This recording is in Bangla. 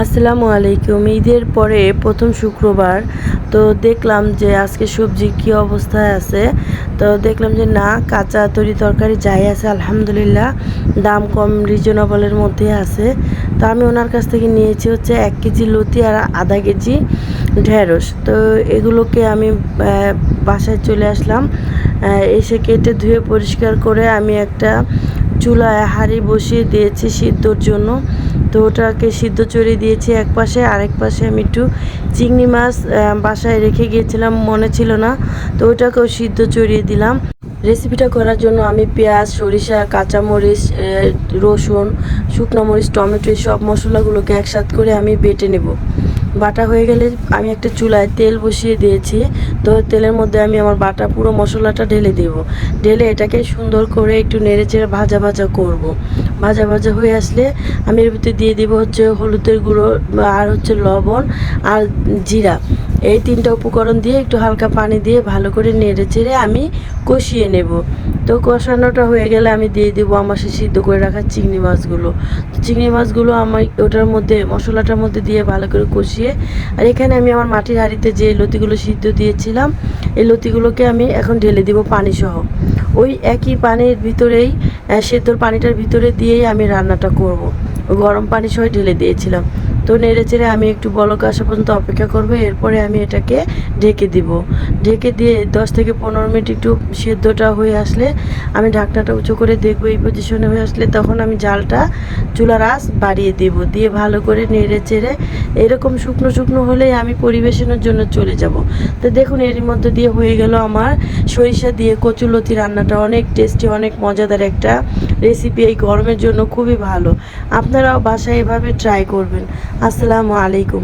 আসসালামু আলাইকুম, ঈদের পরে প্রথম শুক্রবার। তো দেখলাম যে আজকে সবজি কি অবস্থায় আছে। তো দেখলাম যে না, কাঁচা তরি তরকারি যাই আছে, আলহামদুলিল্লাহ। দাম কম রিজনেবলের মধ্যে আছে। তো আমি ওনার কাছ থেকে নিয়েছি হচ্ছে এক কেজি লতি আর আধা কেজি ঢেঁড়স। তো এগুলোকে আমি বাসায় চলে আসলাম। এসে কেটে ধুয়ে পরিষ্কার করে আমি একটা চুলায় হাঁড়ি বসিয়ে দিয়েছি সিদ্ধর জন্য। তো ওটাকে সিদ্ধ চড়িয়ে দিয়েছি এক পাশে, আরেক পাশে আমি একটু চিংড়ি মাছ বাসায় রেখে গিয়েছিলাম, মনে ছিল না। তো ওটাকেও সিদ্ধ চড়িয়ে দিলাম। রেসিপিটা করার জন্য আমি পেঁয়াজ, সরিষা, কাঁচামরিচ রসুন, শুকনো মরিচ, টমেটো সব মশলাগুলোকে একসাথে করে আমি বেটে নেব। বাটা হয়ে গেলে আমি একটা চুলায় তেল বসিয়ে দিয়েছি। তো তেলের মধ্যে আমি আমার বাটা পুরো মশলাটা ঢেলে দেব। ঢেলে এটাকে সুন্দর করে একটু নেড়ে চেড়ে ভাজা ভাজা করব। ভাজা ভাজা হয়ে আসলে আমি এর ভিতরে দিয়ে দিব হচ্ছে হলুদের গুঁড়ো আর হচ্ছে লবণ আর জিরা। এই তিনটা উপকরণ দিয়ে একটু হালকা পানি দিয়ে ভালো করে নেড়ে চেড়ে আমি কষিয়ে নেব। তো কষানোটা হয়ে গেলে আমি দিয়ে দেবো আমার সে সিদ্ধ করে রাখা চিংড়ি মাছগুলো। তো চিংড়ি মাছগুলো আমার ওটার মধ্যে, মশলাটার মধ্যে দিয়ে ভালো করে কষিয়ে, আর এখানে আমি আমার মাটির হাঁড়িতে যে লতিগুলো সিদ্ধ দিয়েছিলাম, এই লতিগুলোকে আমি এখন ঢেলে দিব পানি সহ ওই একই পানির ভিতরেই সেদ্ধর পানিটার ভিতরে দিয়েই আমি রান্নাটা করব। গরম পানি সহ ঢেলে দিয়েছিলাম। তো নেড়ে চেড়ে আমি একটু বলক আসা পর্যন্ত অপেক্ষা করব, এরপরে আমি এটাকে ঢেকে দিব। ঢেকে দিয়ে দশ থেকে পনেরো মিনিট একটু সেদ্ধটা হয়ে আসলে আমি ঢাকনাটা উঁচু করে দেখব এই পজিশনে হয়ে আসলে, তখন আমি জালটা চুলার আঁচ বাড়িয়ে দেব, দিয়ে ভালো করে নেড়ে চেড়ে এরকম শুকনো শুকনো হলেই আমি পরিবেশনের জন্য চলে যাব। তো দেখুন এর মধ্যে দিয়ে হয়ে গেল আমার সরিষা দিয়ে কচুলতি রান্নাটা, অনেক টেস্টি অনেক মজাদার একটা রেসিপি এই গরমের জন্য খুবই ভালো। আপনারাও বাসায় এভাবে ট্রাই করবেন। আসসালামু আলাইকুম।